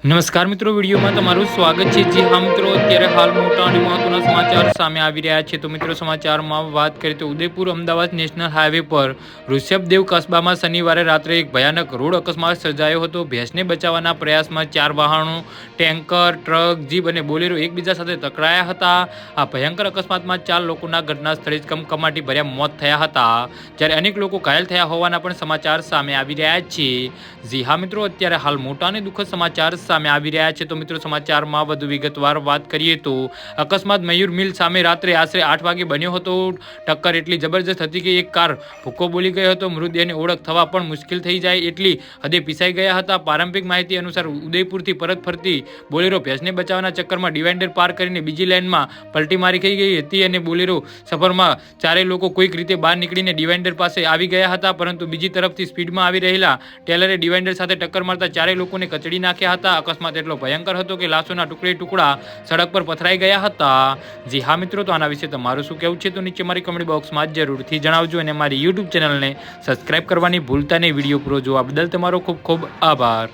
નમસ્કાર મિત્રો, વિડીયોમાં તમારું સ્વાગત છે. જે હા મિત્રો, અત્યારે હાલ મોટા અને મહત્વના સમાચાર સામે આવી રહ્યા છે. તો મિત્રો, સમાચારમાં વાત કરીએ તો ઉદયપુર અમદાવાદ નેશનલ હાઈવે પર ઋષભદેવ કસ્બામાં શનિવારે રાત્રે એક ભયાનક રોડ અકસ્માત સર્જાયો હતો. ભેંસને બચાવવાના પ્રયાસમાં ચાર વાહનો, ટેન્કર, ટ્રક, જીપ અને બોલેરો એકબીજા સાથે ટકરાયા હતા. આ ભયંકર અકસ્માતમાં ચાર લોકોના ઘટના સ્થળે જ કમકમાટી ભર્યા મોત થયા હતા. જ્યારે અનેક લોકો ઘાયલ થયા હોવાના પણ સમાચાર સામે આવી રહ્યા છે. જી હા મિત્રો, અત્યારે હાલ મોટા અને દુઃખદ સમાચાર સામે આવી રહ્યા છે. તો મિત્રો સમાચારમાં વધુ વિગતવાર વાત કરીએ તો અકસ્માત મયુર મિલ સામે રાત્રે આશરે આઠ વાગે બન્યો હતો. ટક્કર એટલી જબરજસ્ત હતી કે એક કાર ભૂકો બોલી ગયો હતો. મૃતદેહની ઓળખ થવા પણ મુશ્કેલ થઈ જાય એટલી હદે પીસાઈ ગયા હતા. પારંપરિક માહિતી અનુસાર ઉદયપુરથી પરત ફરતી બોલેરો ભેંસને બચાવવાના ચક્કરમાં ડિવાઇડર પાર કરીને બીજી લાઇનમાં પલટી મારી થઈ ગઈ હતી અને બોલેરો સફરમાં ચારેય લોકો કોઈક રીતે બહાર નીકળીને ડિવાઇડર પાસે આવી ગયા હતા. પરંતુ બીજી તરફથી સ્પીડમાં આવી રહેલા ટેલરે ડિવાઇડર સાથે ટક્કર મારતા ચારેય લોકોને કચડી નાખ્યા હતા. અકસ્માત એટલો ભયંકર હતો કે લાશોના ટુકડે ટુકડા સડક પર પથરાઈ ગયા હતા. જી હા મિત્રો, તો આના વિશે તમારું શું કહેવું છે? તો નીચે મારી કમેન્ટ બોક્સમાં જરૂરથી જણાવજો અને મારી યુટ્યુબ ચેનલને સબસ્ક્રાઇબ કરવાની ભૂલતા નહીં. વીડિયો પૂરો જોવા બદલ તમારો ખૂબ ખૂબ આભાર.